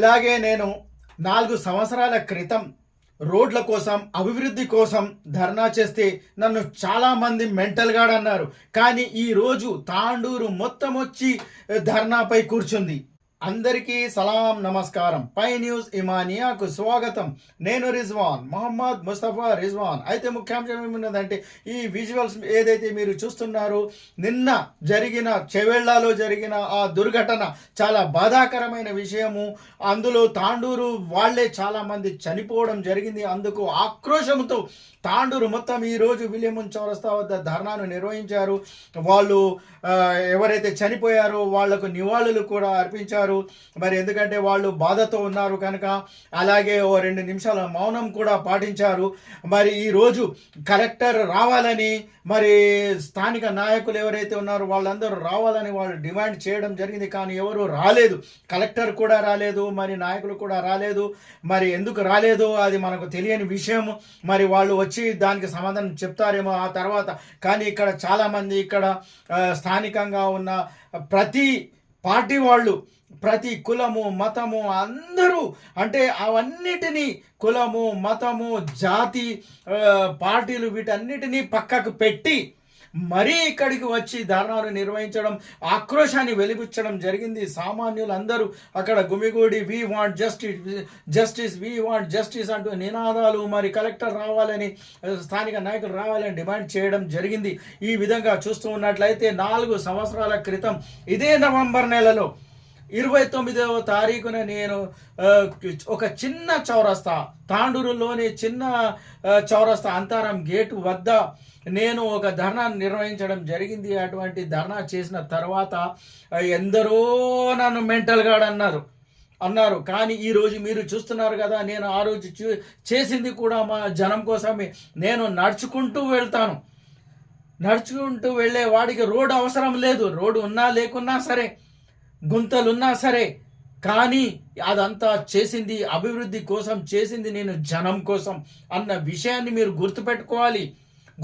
ఇలాగే నేను నాలుగు సంవత్సరాల క్రితం రోడ్ల కోసం అభివృద్ధి కోసం ధర్నా చేస్తే నన్ను చాలామంది మెంటల్ గాడ్ అన్నారు. కానీ ఈరోజు తాండూరు మొత్తం వచ్చి ధర్నాపై కూర్చుంది. అందరికీ సలాం నమస్కారం. పై న్యూస్ ఇమానియాకు స్వాగతం. నేను రిజ్వాన్ మొహమ్మద్ ముస్తఫా రిజ్వాన్. అయితే ముఖ్యాంశం ఏమున్నదంటే ఈ విజువల్స్ ఏదైతే మీరు చూస్తున్నారో నిన్న జరిగిన చెవెళ్ళలో జరిగిన ఆ దుర్ఘటన చాలా బాధాకరమైన విషయము. అందులో తాండూరు వాళ్ళే చాలామంది చనిపోవడం జరిగింది. అందుకు ఆక్రోషంతో తాండూరు మొత్తం ఈరోజు రోజు విలియమన్ చౌరస్తా వద్ద ధర్నాను నిర్వహించారు. వాళ్ళు ఎవరైతే చనిపోయారో వాళ్ళకు నివాళులు కూడా అర్పించారు. మరి ఎందుకంటే వాళ్ళు బాధతో ఉన్నారు కనుక అలాగే ఓ రెండు నిమిషాల మౌనం కూడా పాటించారు. మరి ఈ రోజు కలెక్టర్ రావాలని మరి స్థానిక నాయకులు ఎవరైతే ఉన్నారో వాళ్ళందరూ రావాలని వాళ్ళు డిమాండ్ చేయడం జరిగింది. కానీ ఎవరు రాలేదు. కలెక్టర్ కూడా రాలేదు. మరి నాయకులు కూడా రాలేదు. మరి ఎందుకు రాలేదు? అది మనకు తెలియని విషయం. మరి వాళ్ళు వచ్చి దానికి సమాధానం చెప్తారేమో ఆ తర్వాత. కానీ ఇక్కడ చాలామంది ఇక్కడ స్థానికంగా ఉన్న ప్రతి పార్టీ వాళ్ళు ప్రతి కులము మతము అందరూ అంటే అవన్నిటినీ కులము మతము జాతి పార్టీలు వీటన్నిటినీ పక్కకు పెట్టి మరీ ఇక్కడికి వచ్చి ధర్నాలు నిర్వహించడం ఆక్రోశాన్ని వెలిబుచ్చడం జరిగింది. సామాన్యులందరూ అక్కడ గుమిగూడి we want justice justice we want justice అంటూ నినాదాలు మరి కలెక్టర్ రావాలని స్థానిక నాయకులు రావాలని డిమాండ్ చేయడం జరిగింది. ఈ విధంగా చూస్తూ ఉన్నట్లయితే నాలుగు సంవత్సరాల క్రితం ఇదే నవంబర్ నెలలో ఇరవై తొమ్మిదవ తారీఖున నేను ఒక చిన్న చౌరస్తా తాండూరులోని చిన్న చౌరస్తా అంతారం గేటు వద్ద నేను ఒక ధర్నా నిర్వహించడం జరిగింది. అటువంటి ధర్నా చేసిన తర్వాత ఎందరో నన్ను మెంటల్గాడు అన్నారు. అన్నారు. కానీ ఈరోజు మీరు చూస్తున్నారు కదా నేను ఆ రోజు చూ- చేసింది కూడా మా జనం కోసమే. నేను నడుచుకుంటూ వెళ్తాను. నడుచుకుంటూ వెళ్ళే వాడికి రోడ్డు అవసరం లేదు. రోడ్డు ఉన్నా లేకున్నా సరే. గుంతలున్నా సరే కానీ అదంతా చేసింది అభివృద్ధి కోసం చేసింది నేను జనం కోసం అన్న విషయాన్ని మీరు గుర్తుపెట్టుకోవాలి.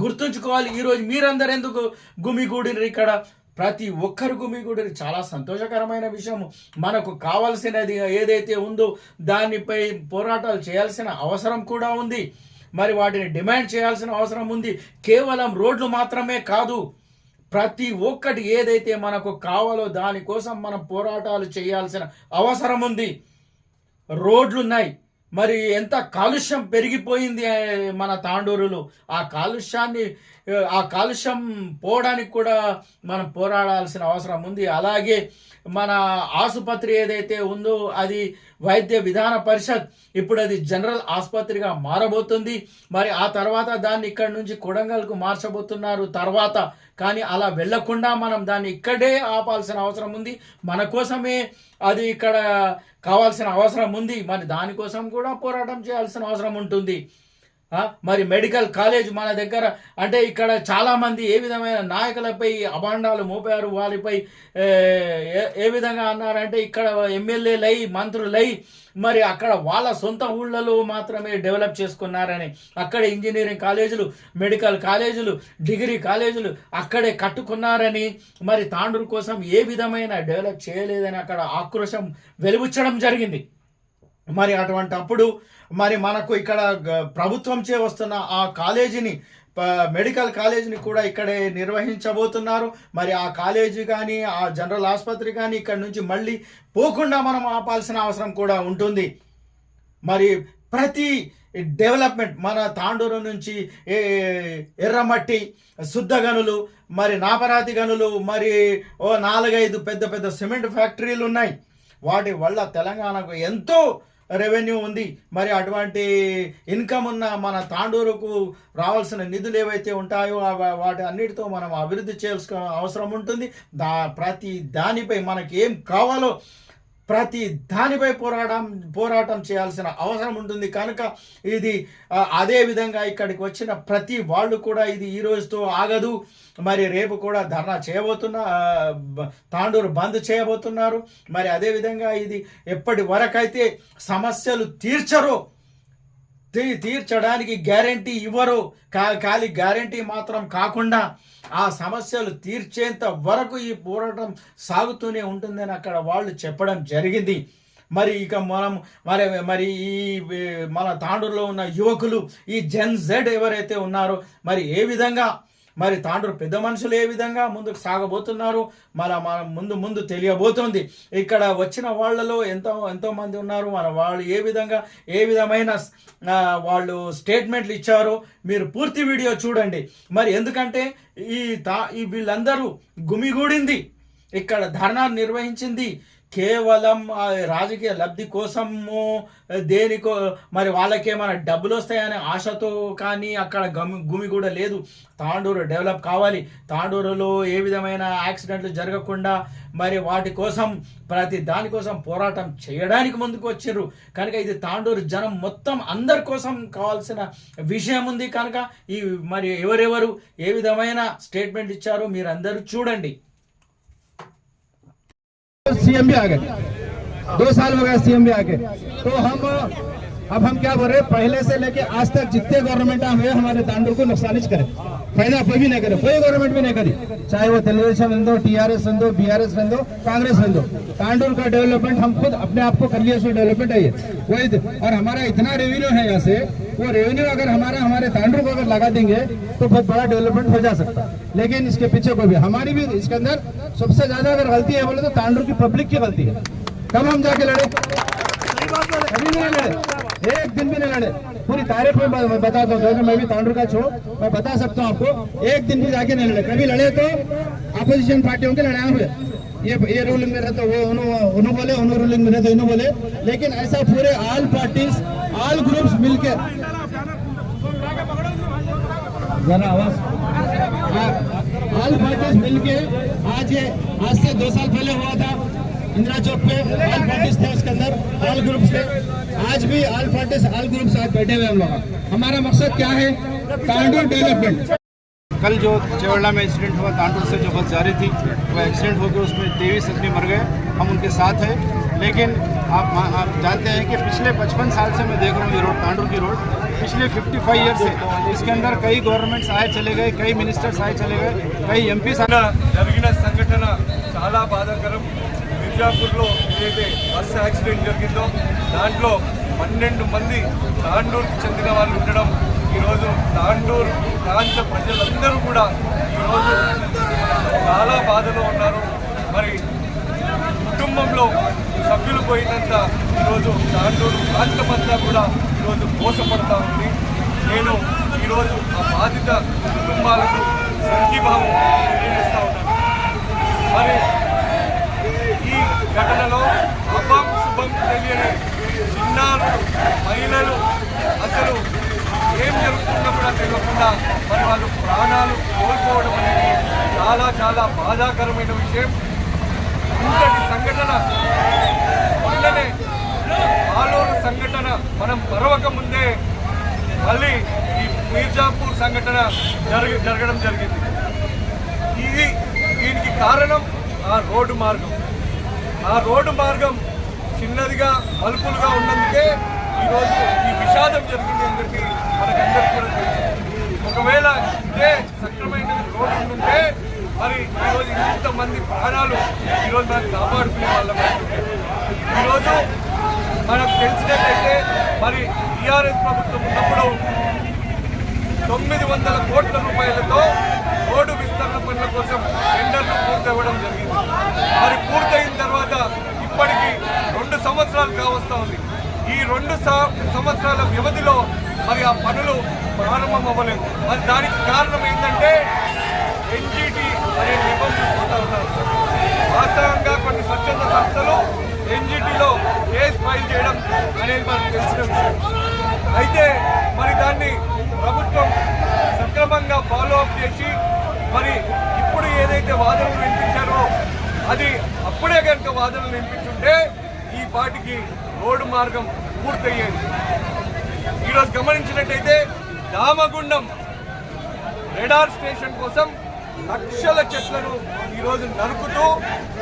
గుర్తుంచుకోవాలి. ఈరోజు మీరందరూ ఎందుకు గుమిగూడినరు ఇక్కడ? ప్రతి ఒక్కరు గుమిగూడిరు చాలా సంతోషకరమైన విషయం. మనకు కావాల్సినది ఏదైతే ఉందో దానిపై పోరాటాలు చేయాల్సిన అవసరం కూడా ఉంది. మరి వాటిని డిమాండ్ చేయాల్సిన అవసరం ఉంది. కేవలం రోడ్లు మాత్రమే కాదు ప్రతి ఒక్కటి ఏదైతే మనకు కావాలో దానికోసం మనం పోరాటాలు చేయాల్సిన అవసరం ఉంది. రోడ్లు ఉన్నాయి మరి ఎంత కాలుష్యం పెరిగిపోయింది మన తాండూరులో. ఆ కాలుష్యాన్ని ఆ కాలుష్యం పోవడానికి కూడా మనం పోరాడాల్సిన అవసరం ఉంది. అలాగే మన ఆసుపత్రి ఏదైతే ఉందో అది వైద్య విధాన పరిషత్ ఇప్పుడు అది జనరల్ ఆసుపత్రిగా మారబోతుంది. మరి ఆ తర్వాత దాన్ని ఇక్కడ నుంచి కొడంగల్కు మార్చబోతున్నారు తర్వాత. కానీ అలా వెళ్ళకుండా మనం దాన్ని ఇక్కడే ఆపాల్సిన అవసరం ఉంది. మన కోసమే అది ఇక్కడ కావాల్సిన అవసరం ఉంది. మరి దానికోసం కూడా పోరాటం చేయాల్సిన అవసరం ఉంటుంది. మరి మెడికల్ కాలేజ్ మన దగ్గర అంటే ఇక్కడ చాలామంది ఏ విధమైన నాయకులపై అభాండాలు మోపారు? వారిపై ఏ, ఏ- విధంగా అన్నారంటే ఇక్కడ ఎమ్మెల్యేలై మంత్రులై మరి అక్కడ వాళ్ళ సొంత ఊళ్ళలో మాత్రమే డెవలప్ చేసుకున్నారని. అక్కడ ఇంజనీరింగ్ కాలేజీలు మెడికల్ కాలేజీలు డిగ్రీ కాలేజీలు అక్కడే కట్టుకున్నారని. మరి తాండూరు కోసం ఏ విధమైన డెవలప్ చేయలేదని అక్కడ ఆక్రోశం వెలుబుచ్చడం జరిగింది. మరి అటువంటి అప్పుడు మరి మనకు ఇక్కడ ప్రభుత్వం చే వస్తున్న ఆ కాలేజీని మెడికల్ కాలేజీని కూడా ఇక్కడే నిర్వహించబోతున్నారు. మరి ఆ కాలేజీ కానీ ఆ జనరల్ ఆసుపత్రి కానీ ఇక్కడ నుంచి మళ్ళీ పోకుండా మనం ఆపాల్సిన అవసరం కూడా ఉంటుంది. మరి ప్రతి డెవలప్మెంట్ మన తాండూరు నుంచి ఎర్రమట్టి శుద్ధ గనులు మరి నాపరాతి గనులు మరి ఓ నాలుగైదు పెద్ద పెద్ద సిమెంట్ ఫ్యాక్టరీలు ఉన్నాయి. వాటి వల్ల తెలంగాణకు ఎంతో రెవెన్యూ ఉంది. మరి అటువంటి ఇన్కమ్ ఉన్న మన తాండూరుకు రావాల్సిన నిధులు ఏవైతే ఉంటాయో వాటి అన్నిటితో మనం అభివృద్ధి చేయాల్సిన అవసరం ఉంటుంది. దా ప్రతి దానిపై మనకి ఏం కావాలో ప్రతి దానిపై పోరాటం పోరాటం చేయాల్సిన అవసరం ఉంటుంది. కనుక ఇది అదే విధంగా ఇక్కడికి వచ్చిన ప్రతి వాళ్ళు కూడా ఇది ఈ రోజుతో ఆగదు. మరి రేపు కూడా ధర్నా చేయబోతున్నా తాండూరు బంద్ చేయబోతున్నారు. మరి అదే విధంగా ఇది ఎప్పటి వరకైతే సమస్యలు తీర్చరో తీర్చడానికి గ్యారంటీ ఇవ్వరు. కా ఖాళీ గ్యారంటీ మాత్రం కాకుండా ఆ సమస్యలు తీర్చేంత వరకు ఈ పోరాటం సాగుతూనే ఉంటుందని అక్కడ వాళ్ళు చెప్పడం జరిగింది. మరి ఇక మనం మరి మరి ఈ ఈ మన తాండూరులో ఉన్న యువకులు ఈ జెన్ జెడ్ ఎవరైతే ఉన్నారో మరి ఏ విధంగా మరి తాండ్రు పెద్ద మనుషులు ఏ విధంగా ముందుకు సాగబోతున్నారు? మన మన ముందు ముందు తెలియబోతుంది. ఇక్కడ వచ్చిన వాళ్ళలో ఎంతో ఎంతోమంది ఉన్నారు. మన వాళ్ళు ఏ విధంగా ఏ విధమైన వాళ్ళు స్టేట్మెంట్లు ఇచ్చారో మీరు పూర్తి వీడియో చూడండి. మరి ఎందుకంటే ఈ తా ఈ వీళ్ళందరూ గుమిగూడింది. ఇక్కడ ధర్నా నిర్వహించింది. కేవలం రాజకీయ లబ్ధి కోసము దేనికో మరి వాళ్ళకేమైనా డబ్బులు వస్తాయనే ఆశతో కానీ అక్కడ గమి గుమి కూడా లేదు. తాండూరు డెవలప్ కావాలి. తాండూరులో ఏ విధమైన యాక్సిడెంట్లు జరగకుండా మరి వాటి కోసం ప్రతి దానికోసం పోరాటం చేయడానికి ముందుకు వచ్చిర్రు. కనుక ఇది తాండూరు జనం మొత్తం అందరి కోసం కావాల్సిన విషయం ఉంది. కనుక ఈ మరి ఎవరెవరు ఏ విధమైన స్టేట్మెంట్ ఇచ్చారో మీరు అందరూ చూడండి. सीएम भी आ गए। दो साल हो गए सीएम भी आ गए तो हम, अब हम क्या बोल रहे हैं? पहले से लेके आज तक जितने गवर्नमेंट हुए हमारे तांडूर को नुकसानिश करे। फ़ायदा कोई भी नहीं करे। कोई गवर्नमेंट भी नहीं करी। चाहे वो तेलुगुदेशम रहो टीआरएस रहो बीआरएस दो कांग्रेस रहो तांडूर का डेवलपमेंट हम खुद अपने आप को कर लिए डेवलपमेंट है ये। वही तो- और हमारा इतना रेवेन्यू है यहाँ से वो रेवेन्यू अगर हमारा हमारे तांडूर को अगर लगा देंगे तो बहुत बड़ा डेवलपमेंट हो जा सकता है। लेकिन इसके पीछे कोई भी हमारी भी इसके अंदर सबसे ज़्यादा अगर गलती है बोले तो तांडूर की पब्लिक की गलती है। कब हम जाके लड़े? कभी नहीं लड़े। एक दिन भी नहीं लड़े। पूरी तारीफ़ में बता दो मैं भी तांडूर का छो। मैं बता सकता हूँ आपको, एक दिन भी जाके नहीं लड़े। कभी लड़े तो अपोजिशन पार्टियों के लड़ाए हुए। ये ये रूलिंग में रहते वो उन्हों उन्हों बोले उन्होंने रूलिंग में रहते इन्हों बोले। लेकिन ऐसा पूरे ऑल पार्टीज़ ऑल ग्रुप्स मिलकर जरा आवाज़। ऑल पार्टीज़ मिलके आज ये आज से दो साल पहले हुआ था इंदिरा चौक पे ऑल पार्टीज़ थे उसके अंदर ऑल ग्रुप्स थे आज भी ऑल पार्टीज़ ऑल ग्रुप्स आज बैठे हुए हम लोग। हमारा मकसद क्या है? तांडूर डेवलपमेंट। कल जो चेवड़ा में एक्सीडेंट हुआ तांडूर से जो बस जा रही थी वो एक्सीडेंट हो गया उसमें तेईस आदमी मर गए। हम उनके साथ हैं लेकिन आप आप जानते हैं कि पिछले पचपन साल से मैं देख रहा हूँ ये रोड तांडूर की रोड पिछले 55 ईयर से इसके अंदर कई गवर्नमेंट्स आए चले गए कई मिनिस्टर्स आए चले गए कई एम నిన్న జరిగిన సంఘటన చాలా బాధాకరం మిర్జాపూర్లో ఏదైతే బస్సు యాక్సిడెంట్ జరిగిందో దాంట్లో పన్నెండు మంది తాండూరుకి చెందిన వాళ్ళు ఉండడం ఈరోజు తాండూరు ప్రాంత ప్రజలందరూ కూడా ఈరోజు చాలా బాధలో ఉన్నారు మరి కుటుంబంలో సభ్యులు పోయినంత ఈరోజు తాండూరు ప్రాంతమంతా కూడా ఈరోజు మోసపడతా ఉంది. నేను ఈరోజు ఆ బాధిత కుటుంబాలకు సంఘీభావం తెలియజేస్తా ఉన్నాను. మరి ఈ ఘటనలో అభం శుభం తెలియని చిన్నారులు మహిళలు అసలు ఏం జరుగుతుందో కూడా తెలియకుండా మరి వాళ్ళు ప్రాణాలు కోల్పోవడం అనేది చాలా చాలా బాధాకరమైన విషయం. ఇంతటి సంఘటన మొన్ననే ఆలూరు సంఘటన మనం మరొక ముందే మళ్ళీ ఈ మీర్జాపూర్ సంఘటన జరగ జరగడం జరిగింది. ఇది దీనికి కారణం ఆ రోడ్డు మార్గం. ఆ రోడ్డు మార్గం చిన్నదిగా మలుపులుగా ఉన్నందుకే ఈరోజు ఈ విషాదం జరిగింది అందరికీ మనకందరికీ కూడా తెలుసు. ఒకవేళ ఇదే సక్రమైన రోడ్డు ఉంటే మరి ఈరోజు ఇంతమంది ప్రాణాలు ఈరోజు మనం కాపాడుకునే వాళ్ళం ఈరోజు మనకు తెలిసినట్లయితే మరి టీఆర్ఎస్ ప్రభుత్వం ఉన్నప్పుడు తొమ్మిది వందల కోట్ల రూపాయలతో రోడ్డు విస్తరణ పనుల కోసం టెండర్లు పూర్తవ్వడం జరిగింది. మరి పూర్తయిన తర్వాత ఇప్పటికీ రెండు సంవత్సరాలు కావస్తా ఉంది. ఈ రెండు సంవత్సరాల వ్యవధిలో మరి ఆ పనులు ప్రారంభం అవ్వలేదు మరి దానికి కారణం ఏంటంటే మరి నిబంధనలు పోతా ఉన్నారు వాస్తవంగా కొన్ని స్వచ్ఛంద సంస్థలు ఎన్జిటిలో కేసు ఫైల్ చేయడం అనేది మనకు తెలిసిన విషయం అయితే మరి దాన్ని ప్రభుత్వం సక్రమంగా ఫాలో అప్ చేసి మరి ఇప్పుడు ఏదైతే వాదనలు వినిపించారో అది అప్పుడే కనుక వాదనలు వినిపించుంటే ఈ పాటికి రోడ్డు మార్గం పూర్తయ్యేది. ఈరోజు గమనించినట్టయితే దామగుండం రెడార్ స్టేషన్ కోసం లక్షల చెట్లను ఈరోజు నరుకుతూ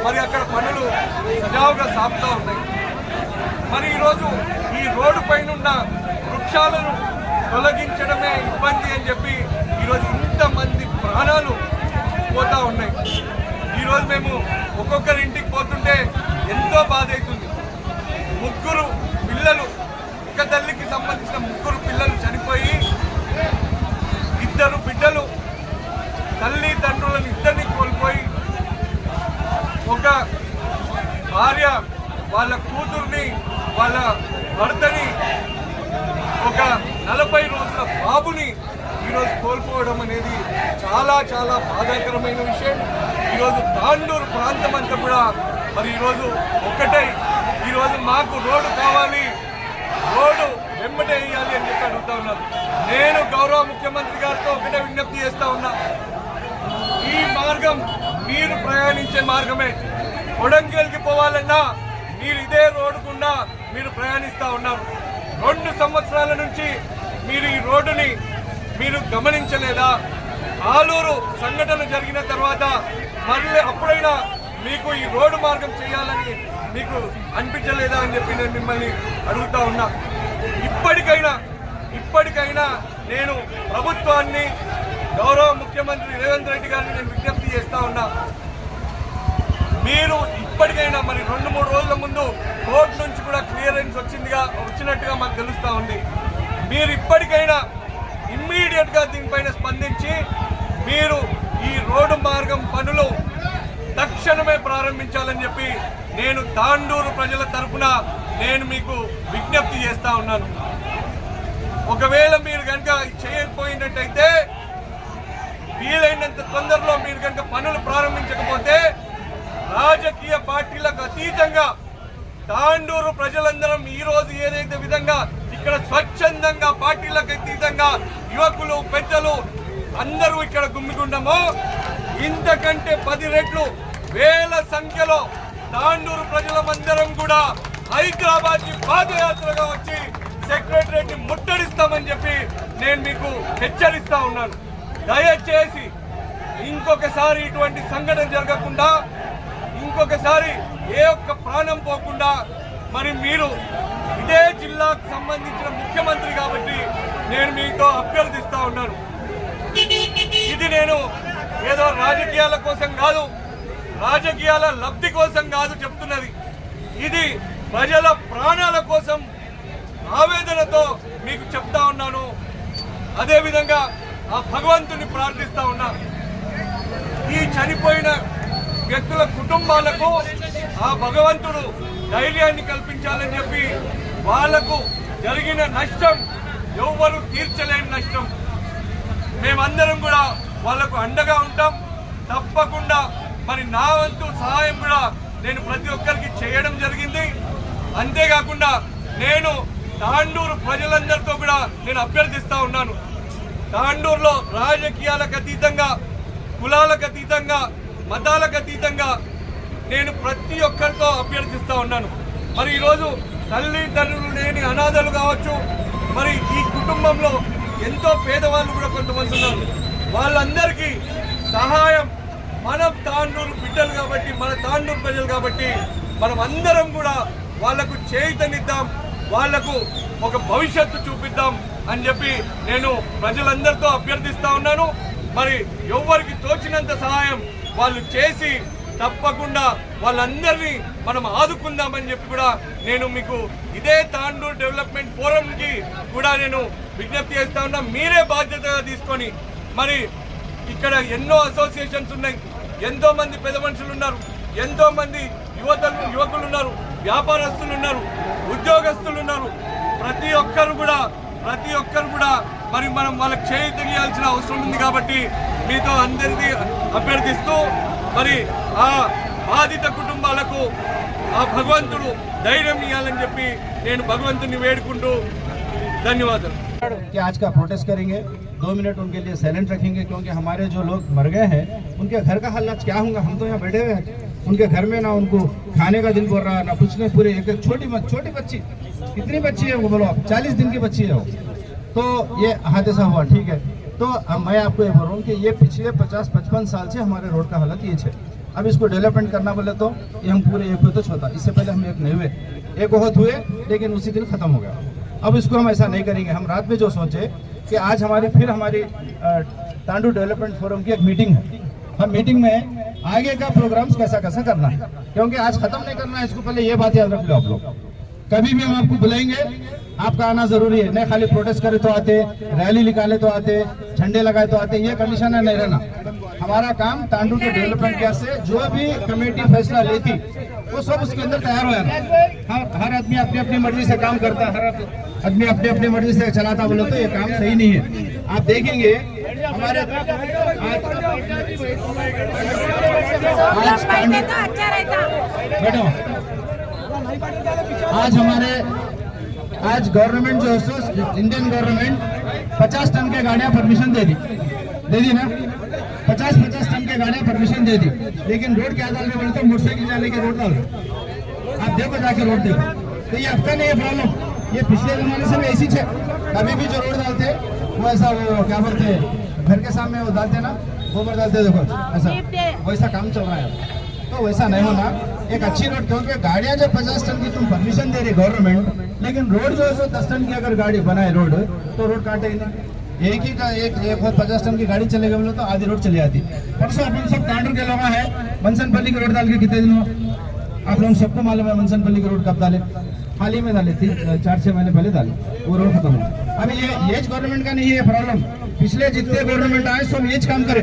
మరి అక్కడ పనులు సజావుగా సాగుతూ ఉన్నాయి. మరి ఈరోజు ఈ రోడ్డు పైనున్న వృక్షాలను తొలగించడమే ఇబ్బంది అని చెప్పి ఈరోజు ఇంతమంది ప్రాణాలు పోతూ ఉన్నాయి. ఈరోజు మేము ఒక్కొక్కరి ఇంటికి పోతుంటే ఎంతో బాధ అవుతుంది. ముగ్గురు పిల్లలు ఒక తల్లికి సంబంధించిన ముగ్గురు పిల్లలు తల్లి తండ్రులను ఇద్దరిని కోల్పోయి ఒక భార్య వాళ్ళ కూతుర్ని వాళ్ళ భర్తని ఒక నలభై రోజుల బాబుని ఈరోజు కోల్పోవడం అనేది చాలా చాలా బాధాకరమైన విషయం. ఈరోజు తాండూరు ప్రాంతం అంతా కూడా మరి ఈరోజు ఒకటే. ఈరోజు మాకు రోడ్డు కావాలి. రోడ్డు వెంబటే వేయాలి అని చెప్పి అడుగుతా ఉన్నాను నేను గౌరవ ముఖ్యమంత్రి గారితో ఒకటే విజ్ఞప్తి చేస్తా ఉన్నా. ఈ మార్గం మీరు ప్రయాణించే మార్గమే. కొడంగల్కి పోవాలన్నా మీరు ఇదే రోడ్డుకున్నా మీరు ప్రయాణిస్తూ ఉన్నారు. రెండు సంవత్సరాల నుంచి మీరు ఈ రోడ్డుని మీరు గమనించలేదా? ఆలూరు సంఘటన జరిగిన తర్వాత మళ్ళీ అప్పుడైనా మీకు ఈ రోడ్డు మార్గం చేయాలని మీకు అనిపించలేదా అని చెప్పి నేను మిమ్మల్ని అడుగుతా ఉన్నా. ఇప్పటికైనా ఇప్పటికైనా నేను ప్రభుత్వాన్ని గౌరవ ముఖ్యమంత్రి రేవంత్ రెడ్డి గారిని నేను విజ్ఞప్తి చేస్తా ఉన్నా. మీరు ఇప్పటికైనా మరి రెండు మూడు రోజుల ముందు కోర్టు నుంచి కూడా క్లియరెన్స్ వచ్చిందిగా వచ్చినట్టుగా మాకు తెలుస్తూ ఉంది. మీరు ఇప్పటికైనా ఇమ్మీడియట్గా దీనిపైన స్పందించి మీరు ఈ రోడ్డు మార్గం పనులు తక్షణమే ప్రారంభించాలని చెప్పి నేను తాండూరు ప్రజల తరఫున నేను మీకు విజ్ఞప్తి చేస్తా ఉన్నాను. ఒకవేళ మీరు కనుక చేయకపోయినట్టయితే వీలైనంత తొందరలో మీరు కనుక పనులు ప్రారంభించకపోతే రాజకీయ పార్టీలకు అతీతంగా తాండూరు ప్రజలందరం ఈ రోజు ఏదైతే విధంగా ఇక్కడ స్వచ్ఛందంగా పార్టీలకు అతీతంగా యువకులు పెద్దలు అందరూ ఇక్కడ గుమ్మిగుండమో ఇంతకంటే పది రెట్లు వేల సంఖ్యలో తాండూరు ప్రజలమందరం కూడా హైదరాబాద్కి పాదయాత్రగా వచ్చి సెక్రటరేట్ని ముట్టడిస్తామని చెప్పి నేను మీకు హెచ్చరిస్తా ఉన్నాను. దయచేసి ఇంకొకసారి ఇటువంటి సంఘటన జరగకుండా ఇంకొకసారి ఏ ఒక్క ప్రాణం పోకుండా మరి మీరు ఇదే జిల్లాకు సంబంధించిన ముఖ్యమంత్రి కాబట్టి నేను మీతో అభ్యర్థిస్తా ఉన్నాను. ఇది నేను ఏదో రాజకీయాల కోసం కాదు రాజకీయాల లబ్ధి కోసం కాదు చెప్తున్నది. ఇది ప్రజల ప్రాణాల కోసం ఆవేదనతో మీకు చెప్తా ఉన్నాను. అదేవిధంగా ఆ భగవంతుని ప్రార్థిస్తా ఉన్నా. ఈ చనిపోయిన వ్యక్తుల కుటుంబాలకు ఆ భగవంతుడు ధైర్యాన్ని కల్పించాలని చెప్పి వాళ్ళకు జరిగిన నష్టం ఎవరు తీర్చలేని నష్టం. మేమందరం కూడా వాళ్ళకు అండగా ఉంటాం. తప్పకుండా మరి నా వంతు సహాయం కూడా నేను ప్రతి ఒక్కరికి చేయడం జరిగింది. అంతేకాకుండా నేను తాండూరు ప్రజలందరితో కూడా నేను అభ్యర్థిస్తా ఉన్నాను. తాండూరులో రాజకీయాలకు అతీతంగా కులాలకు అతీతంగా మతాలకు అతీతంగా నేను ప్రతి ఒక్కరితో అభ్యర్థిస్తూ ఉన్నాను. మరి ఈరోజు తల్లిదండ్రులు లేని అనాథలు కావచ్చు మరి ఈ కుటుంబంలో ఎంతో పేదవాళ్ళు కూడా కొంతమంది ఉన్నారు. వాళ్ళందరికీ సహాయం మనం తాండూరు బిడ్డలు కాబట్టి మన తాండూరు ప్రజలు కాబట్టి మనం అందరం కూడా వాళ్ళకు చేయితనిద్దాం వాళ్ళకు ఒక భవిష్యత్తు చూపిద్దాం. అని చెప్పి నేను ప్రజలందరితో అభ్యర్థిస్తా ఉన్నాను. మరి ఎవరికి తోచినంత సహాయం వాళ్ళు చేసి తప్పకుండా వాళ్ళందరినీ మనం ఆదుకుందామని చెప్పి కూడా నేను మీకు ఇదే తాండూరు డెవలప్మెంట్ ఫోరంకి కూడా నేను విజ్ఞప్తి చేస్తా ఉన్నా. మీరే బాధ్యతగా తీసుకొని మరి ఇక్కడ ఎన్నో అసోసియేషన్స్ ఉన్నాయి. ఎంతో మంది పెద్ద మనుషులు ఉన్నారు. ఎంతో మంది యువతలు యువకులు ఉన్నారు. వ్యాపారస్తులు ఉన్నారు. ఉద్యోగస్తులు ఉన్నారు. ప్రతి ఒక్కరు కూడా ప్రతి ఒక్కరు కూడా మరి మనం వాళ్ళకి చేయి తెలియాల్సిన అవసరం ఉంది కాబట్టి మీతో అందరికీ అభ్యర్థిస్తూ మరి ఆ బాధిత కుటుంబాలకు ఆ భగవంతుడు ధైర్యం ఇవ్వాలని చెప్పి నేను భగవంతుని వేడుకుంటూ ధన్యవాదాలు कि आज का प्रोटेस्ट करेंगे दो मिनट उनके लिए साइलेंट रखेंगे क्योंकि हमारे जो लोग मर गए हैं उनके घर का हालात क्या होगा हम तो यहाँ बैठे हुए हैं उनके घर में ना उनको खाने का दिल बोल रहा ना कुछ नहीं पूरे एक छोटी छोटी बच्ची। कितनी बच्ची है वो बोलो आप, चालीस दिन की बच्ची है वो। तो ये हादसा हुआ, ठीक है। तो मैं आपको ये बोल रहा हूँ कि ये पिछले पचास, पचपन साल से हमारे रोड का हालत ये है अब इसको डेवलपमेंट करना बोले तो ये हम पूरे एक तो छोटा, इससे पहले हम एक नहीं हुए। एक बहुत हुए, लेकिन उसी दिन खत्म हो गया। अब इसको हम ऐसा नहीं करेंगे। हम रात में जो सोचे कि आज हमारी, फिर हमारी तांडू डेवलपमेंट फोरम की एक मीटिंग है। हम मीटिंग में आगे का प्रोग्राम्स कैसा कैसा करना है? क्योंकि आज खत्म नहीं करना है, इसको पहले ये बात याद रख लो आप लोग। कभी भी हम आपको बुलाएँगे, आपका आना ज़रूरी है। नहीं खाली प्रोटेस्ट करे तो आते रैली निकाले तो आते, झंडे लगाए तो आते, ये कंडीशन है, नहीं रहना। हमारा काम तांडू के डेवलपमेंट के से जो भी कमेटी फैसला लेती, वो सब उसके अंदर तैयार हो जाता हर आदमी अपनी अपनी मर्ज़ी से काम करता हर आदमी अपनी अपनी मर्ज़ी से चलाता बोले तो ये काम सही नहीं है। आप देखेंगे हमारे आज बैठो। हमारे आज गवर्नमेंट जो है इंडियन गवर्नमेंट 50 टन के गाड़ियाँ परमिशन दे दी। दे दी ना? 50 50 टन के गाड़ियाँ परमिशन दे दी। लेकिन रोड क्या डाल रहे बोलते तो मोटरसाइकिल जाने के रोड डाल। रहे आप देखो जाके रोड देखो। तो ये अब का नहीं है प्रॉब्लम ये पिछले जमाने से भी ऐसी है कभी भी जो रोड डालते वो ऐसा वो क्या बोलते हैं? घर के सामने वो डालते ना गोबर डालते देखो ऐसा। वैसा काम चल रहा है। तो वैसा नहीं होना। एक अच्छी रोड क्योंकि गाड़ियाँ जो पचास टन की तुम परमिशन दे रही गवर्नमेंट लेकिन रोड जो है सो दस टन की अगर गाड़ी बनाए रोड तो रोड काटेगी नहीं। एक ही का एक एक और पचास टन की गाड़ी चलेगा बोले तो आधी रोड चली जाती। परसों अपन सब तांडूर के लोग हैं मनसनपल्ली की रोड डाल के कितने दिन हो आप लोग सबको मालूम है मनसनपल्ली की रोड कब डाले? हाल ही में डाले थी चार छह महीने पहले डाले, वो रोड खत्म हुआ अभी ये ये गवर्नमेंट का नहीं है प्रॉब्लम पिछले जितने गवर्नमेंट आए, सब ये काम करे।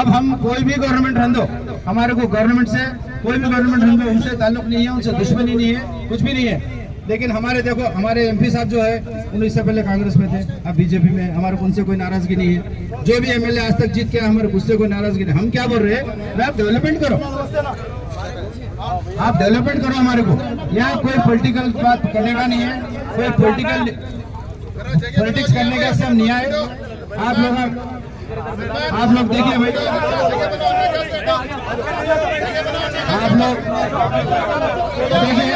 अब हम कोई भी गवर्नमेंट रहने दो हमारे को गवर्नमेंट से, कोई भी गवर्नमेंट रहने दो उनसे ताल्लुक नहीं है, उनसे दुश्मनी नहीं है, कुछ भी नहीं है। लेकिन हमारे देखो, हमारे एमपी साहब जो है उन्नीस से पहले कांग्रेस में थे, अब बीजेपी में, हमारे उनसे कोई नाराज़गी नहीं है। जो भी एमएलए आज तक जीत के, हमारे उससे कोई नाराज़गी नहीं हम क्या बोल रहे हैं? आप डेवलपमेंट करो। आप डेवलपमेंट करो हमारे को। यहाँ कोई पॉलिटिकल बात करने का नहीं है। कोई पॉलिटिकल पॉलिटिक्स करने का से हम नहीं आए आप लोग आप लोग देखिए भाई। आप लोग देखिए।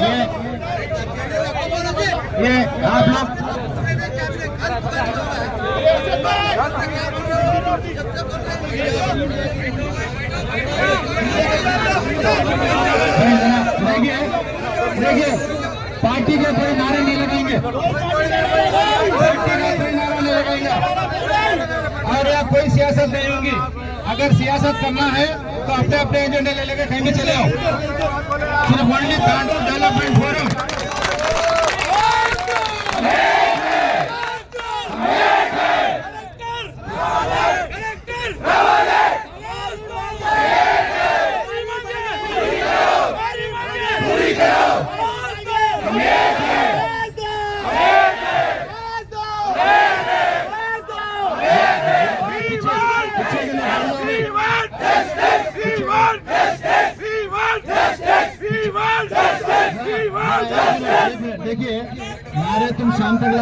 ये ये, आप लोग देखिए देखिए पार्टी के कोई नारे नहीं लगाएँगे पार्टी का कोई नारा नहीं लगाएँगे और यहाँ कोई सियासत नहीं होगी अगर सियासत करना है तो अपने अपने एजेंडे ले लेकर कहीं भी चले आओ सिर्फ़ ओनली डेवलपमेंट फोरम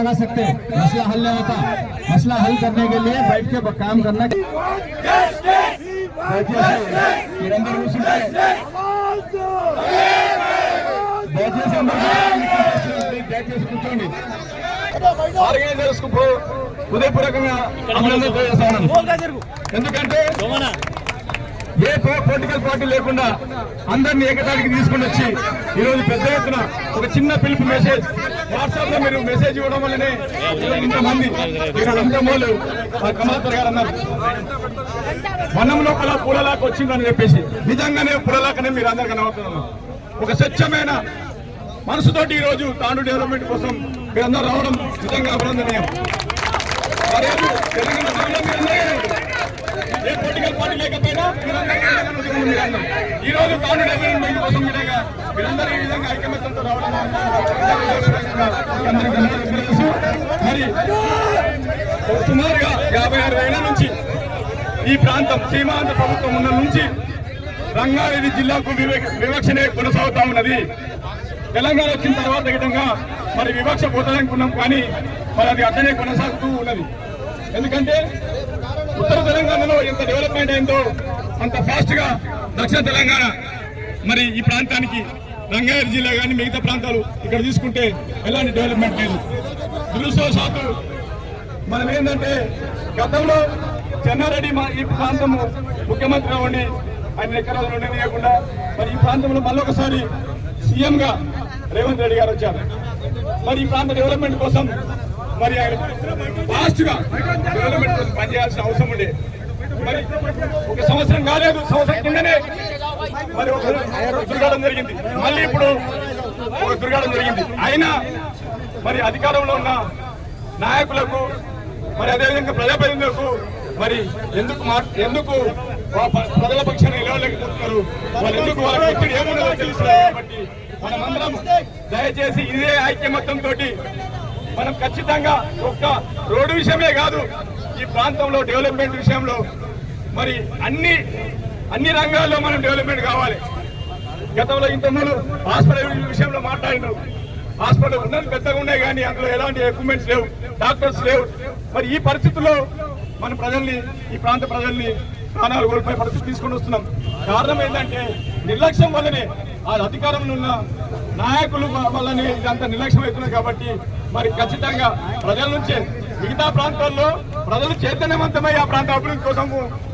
लगा सकते हो मसला हल नहीं होता मसला हल करने के लिए बैठ के काम करना बैठिए किरंदर भी सुनते बैठिए से बैठिए కూర్చోండి ఆర్గనైజర్స్ కు హృదయపూర్వకంగా అభినందన తెలియజేస్తాను ఎందుకంటే ఏ పొలిటికల్ పార్టీ లేకుండా అందరినీ ఏకతాటికి తీసుకుని వచ్చి ఈరోజు పెద్ద ఎత్తున ఒక చిన్న పిలుపు మెసేజ్ వాట్సాప్లో మీరు మెసేజ్ ఇవ్వడం వల్లనే ఇంతమంది అంతమూలు కమాతర్ గారు అన్నారు. వనం లోపల పూలలాక వచ్చిందని చెప్పేసి నిజంగానే పూలలాకనే మీరు అందరు కనబడుతున్నారు ఒక స్వచ్ఛమైన మనసుతోటి ఈ రోజు తాండు డెవలప్మెంట్ కోసం మీరందరూ రావడం నిజంగా అభినందనీయం. తెలంగాణ ఏ పొలిటికల్ పార్టీ లేకపోయినా ఈ రోజు తాను డెవలప్మెంట్ కోసం మీరందరూ ఈ విధంగా ఐకమత్యంతో రావడం తెలుసు. మరి సుమారుగా యాభై ఆరు ఏళ్ళ నుంచి ఈ ప్రాంతం సీమాంత ప్రభుత్వం ఉన్న నుంచి రంగారెడ్డి జిల్లాకు వివక్షనే కొనసాగుతా ఉన్నది తెలంగాణ వచ్చిన తర్వాత విధంగా మరి వివక్ష పోతాలనుకున్నాం కానీ మరి అది అట్లనే కొనసాగుతూ ఉన్నది ఎందుకంటే ఉత్తర తెలంగాణలో ఎంత డెవలప్మెంట్ అయిందో అంత ఫాస్ట్గా దక్షిణ తెలంగాణ మరి ఈ ప్రాంతానికి రంగారెడ్డి జిల్లా కానీ మిగతా ప్రాంతాలు ఇక్కడ తీసుకుంటే ఎలాంటి డెవలప్మెంట్ లేదు. దురదృష్టవశాత్తు మనం ఏంటంటే గతంలో చెన్నారెడ్డి మా ఈ ప్రాంతము ముఖ్యమంత్రిగా ఉండి ఆయన ఎకరాలు ఉండనియకుండా మరి ఈ ప్రాంతంలో మళ్ళొకసారి సీఎంగా రేవంత్ రెడ్డి గారు వచ్చారు. మరి ఈ ప్రాంత డెవలప్మెంట్ కోసం మరి ఆయన ఫాస్ట్గా డెవలప్మెంట్ కోసం పనిచేయాల్సిన అవసరం ఉండే. మరి ఒక సంవత్సరం కాలేదు సంవత్సరం కిందనే మరి ఒక దుర్ఘటన జరిగింది. మళ్ళీ ఇప్పుడు ఒక దుర్ఘటన జరిగింది. అయినా మరి అధికారంలో ఉన్న నాయకులకు మరి అదేవిధంగా ప్రజాప్రతినిధులకు మరి ఎందుకు మా ఎందుకు ప్రజల పక్షాన్ని నిలవలేకపోతున్నారు? వాళ్ళు ఎందుకు వాళ్ళ వ్యక్తులు ఏమున్నదో తెలుసు కాబట్టి మనమందరం దయచేసి ఇదే ఐక్యమత్యం తోటి మనం ఖచ్చితంగా ఒక్క రోడ్డు విషయమే కాదు ఈ ప్రాంతంలో డెవలప్మెంట్ విషయంలో మరి అన్ని అన్ని రంగాల్లో మనం డెవలప్మెంట్ కావాలి. గతంలో ఇంతకుముందు హాస్పిటల్ విషయంలో మాట్లాడినారు. హాస్పిటల్ ఉన్నది పెద్దగా ఉన్నాయి కానీ అందులో ఎలాంటి ఎక్విప్మెంట్స్ లేవు డాక్టర్స్ లేవు. మరి ఈ పరిస్థితుల్లో మన ప్రజల్ని ఈ ప్రాంత ప్రజల్ని ప్రాణాలు కోల్పోయే పరిస్థితి తీసుకొని వస్తున్నాం. కారణం ఏంటంటే నిర్లక్ష్యం వల్లనే ఆ అధికారంలో ఉన్న నాయకులు వల్లనే ఇదంతా నిర్లక్ష్యం అవుతున్నాయి కాబట్టి మరి ఖచ్చితంగా ప్రజల నుంచే మిగతా ప్రాంతాల్లో ప్రజలు చైతన్యవంతమై ఆ ప్రాంత అభివృద్ధి కోసం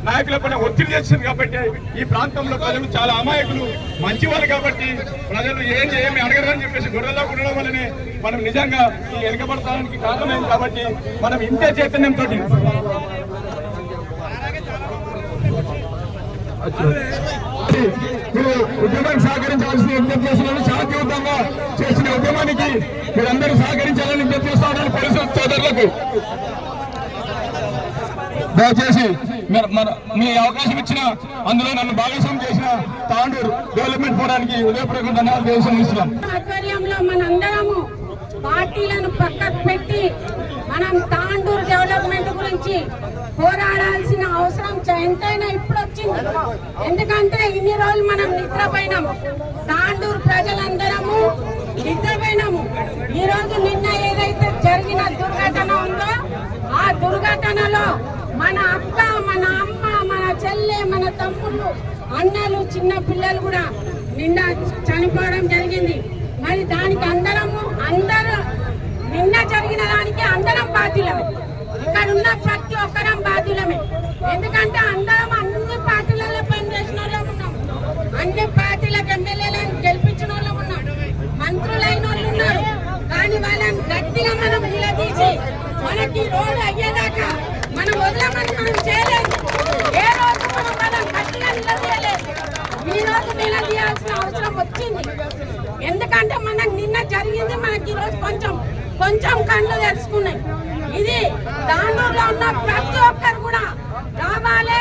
నాయకుల పైన ఒత్తిడి చేసింది కాబట్టి ఈ ప్రాంతంలో ప్రజలు చాలా అమాయకులు మంచివాళ్ళు కాబట్టి ప్రజలు ఏం ఏమి అడగరని చెప్పేసి గొడవల్లో ఉండడం వల్లనే మనం నిజంగా ఈ వెనుకబడతానికి కారణమైంది కాబట్టి మనం ఇంతే చైతన్యంతో మీరు ఉద్యమం సహకరించాల్సిన విజ్ఞప్తి చేస్తున్నాను. శాంతియుతంగా చేసిన ఉద్యమానికి మీరందరూ సహకరించాలని విజ్ఞప్తి చేస్తున్నారు పోలీసు సోదరులకు. దయచేసి మీ అవకాశం ఇచ్చిన అందులో నన్ను భాగస్వామి చేసిన తాండూరు డెవలప్మెంట్ ఫోరానికి ఉదయపూర్వక ధన్యవాదాలు తెలియజేస్తున్నాం ఆధ్వర్యంలో మనందరము పార్టీలను పక్కకు పెట్టి మనం తాండూరు డెవలప్మెంట్ గురించి పోరాడాల్సిన అవసరం ఎంతైనా ఇప్పుడు వచ్చింది ఎందుకంటే ఇన్ని రోజులు మనం నిద్రపోయినాము తాండూరు ప్రజలందరము నిద్రపోయినాము. ఈ రోజు నిన్న ఏదైతే జరిగిన దుర్ఘటన ఉందో ఆ దుర్ఘటనలో మన అక్క మన అమ్మ మన చెల్లె మన తమ్ముళ్ళు అన్నలు చిన్న పిల్లలు కూడా నిన్న చనిపోవడం జరిగింది. మరి దానికి అందరము అందరూ నిన్న జరిగిన దానికి అందరం బాధ్యులమే. ఇక్కడ ఉన్న ప్రతి ఒక్కరం బాధ్యులమే. ఎందుకంటే అందరం అన్ని పార్టీలలో పనిచేసిన వాళ్ళం ఉన్నాం. అన్ని పార్టీలకు ఎమ్మెల్యేలను గెలిపించిన వాళ్ళం ఉన్నాం. మంత్రులైన వాళ్ళు ఉన్నారు. కానీ వాళ్ళని గట్టిగా మనం నిలదీసి మనకి రోడ్డు అయ్యేదాకా మనం వదలమని మనం చేయలేదు. ఏ రోజు మనం గట్టిగా నిలదీయలేదు. ఈ రోజు నిలదీయాల్సిన అవసరం వచ్చింది. ఎందుకంటే మనకు నిన్న జరిగింది మనకి ఈ రోజు కొంచెం కొంచెం కళ్ళు తెరుచుకున్నాయి. ఇది దాంట్లో ఉన్న ప్రతి ఒక్కరు కూడా రావాలి.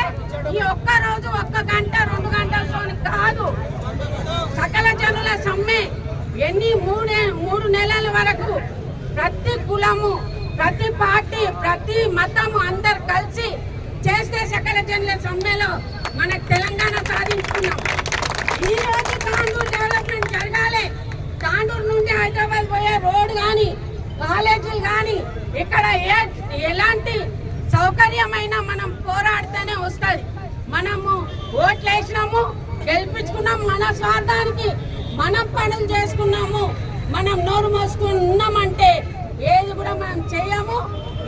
ఈ ఒక్క రోజు ఒక్క గంట రెండు గంటలతో కాదు. సకల జనుల సమ్మె. ఎన్ని మూడే మూడు నెలల వరకు ప్రతి కులము ప్రతి పార్టీ ప్రతి మతము అందరు కలిసి చేస్తే సకల జనుల సమ్మెలో మన తెలంగాణ సాధించుకున్నాం. ఈ రోజు తాండూరు డెవలప్మెంట్ జరగాలి. తాండూరు నుండి హైదరాబాద్ పోయే రోడ్ కానీ కాలేజీలు కానీ ఇక్కడ ఏ ఎలాంటి సౌకర్యమైన మనం పోరాడితేనే వస్తుంది. మనము ఓట్లు వేసినాము గెలిపించుకున్నాము మన స్వార్థానికి మనం పనులు చేసుకున్నాము మనం నోరు మోసుకుని ఉన్నామంటే ఏది కూడా మనం చేయము.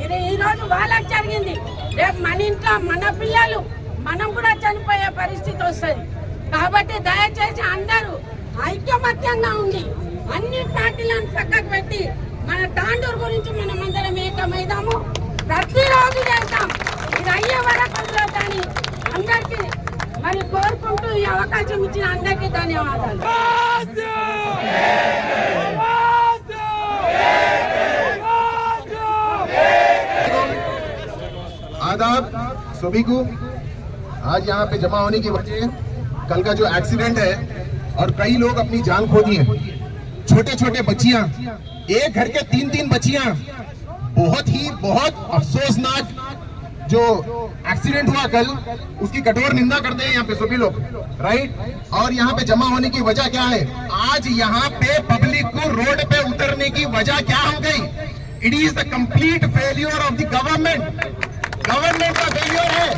ఇది ఈరోజు వాళ్ళకి జరిగింది. రేపు మన ఇంట్లో మన పిల్లలు మనం కూడా చనిపోయే పరిస్థితి వస్తుంది. కాబట్టి దయచేసి అందరూ ఐక్యమత్యంగా ఉండి అన్ని పార్టీలను పక్కకు పెట్టి మన తాండూరు గురించి మనం అందరం ఏకమైదాము ప్రతిరోజు చేద్దాం ఇది అయ్యే వరకు వదలొద్దని అందరికీ మరి కోరుకుంటూ ఈ అవకాశం ఇచ్చిన అందరికీ ధన్యవాదాలు आदाब सभी को आज यहाँ पे जमा होने की वजह कल का जो एक्सीडेंट है और कई लोग अपनी जान खो दिए छोटे छोटे बच्चियां एक घर के तीन तीन बच्चियाँ, बहुत ही, बहुत अफसोसनाक जो एक्सीडेंट हुआ कल, उसकी कठोर निंदा करते हैं यहाँ पे सभी लोग राइट और यहाँ पे जमा होने की वजह क्या है? आज यहाँ पे पब्लिक को रोड पे उतरने की वजह क्या हो गई? It is the complete failure of the government government का फेलियर है।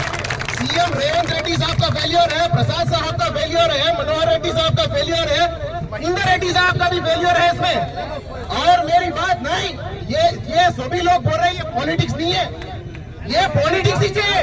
सीएम रेवंत रेड्डी साहब का फेलियर है, प्रसाद साहब का फेलियर है, मनोहर रेड्डी साहब का फेलियर है। इंदर रेड्डी साहब का भी फेलियर है इसमें। और मेरी बात नहीं, ये ये सभी लोग बोल रहे हैं, ये पॉलिटिक्स नहीं है। ये पॉलिटिक्स ही चाहिए।